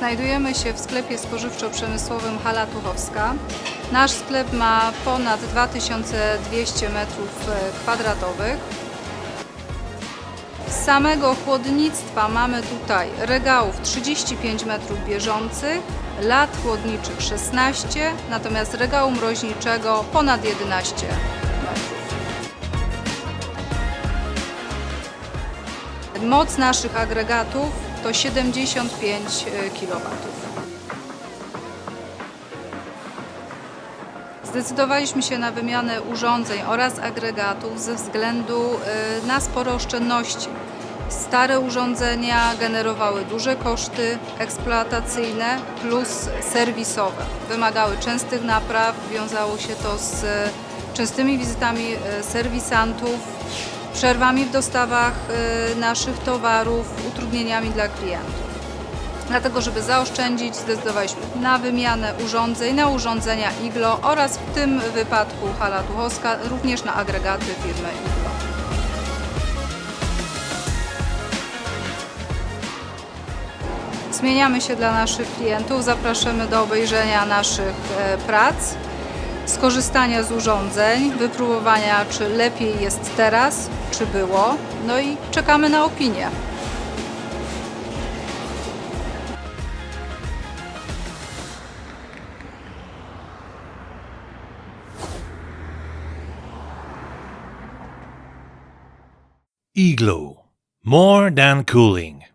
Znajdujemy się w sklepie spożywczo-przemysłowym Hala Tuchowska. Nasz sklep ma ponad 2200 m2. Z samego chłodnictwa mamy tutaj regałów 35 metrów bieżących, lat chłodniczych 16, natomiast regału mroźniczego ponad 11 metrów. Moc naszych agregatów to 75 kW. Zdecydowaliśmy się na wymianę urządzeń oraz agregatów ze względu y, na spore oszczędności. Stare urządzenia generowały duże koszty eksploatacyjne plus serwisowe. Wymagały częstych napraw, wiązało się to z częstymi wizytami y, serwisantów, przerwami w dostawach y, naszych towarów, utrudnieniami dla klientów. Dlatego, żeby zaoszczędzić, zdecydowaliśmy na wymianę urządzeń, na urządzenia Iglo oraz w tym wypadku Hala Tuchowska również na agregaty firmy Iglo. Zmieniamy się dla naszych klientów, zapraszamy do obejrzenia naszych e, prac, skorzystania z urządzeń, wypróbowania, czy lepiej jest teraz, czy było, no i czekamy na opinię. Igloo. More than cooling.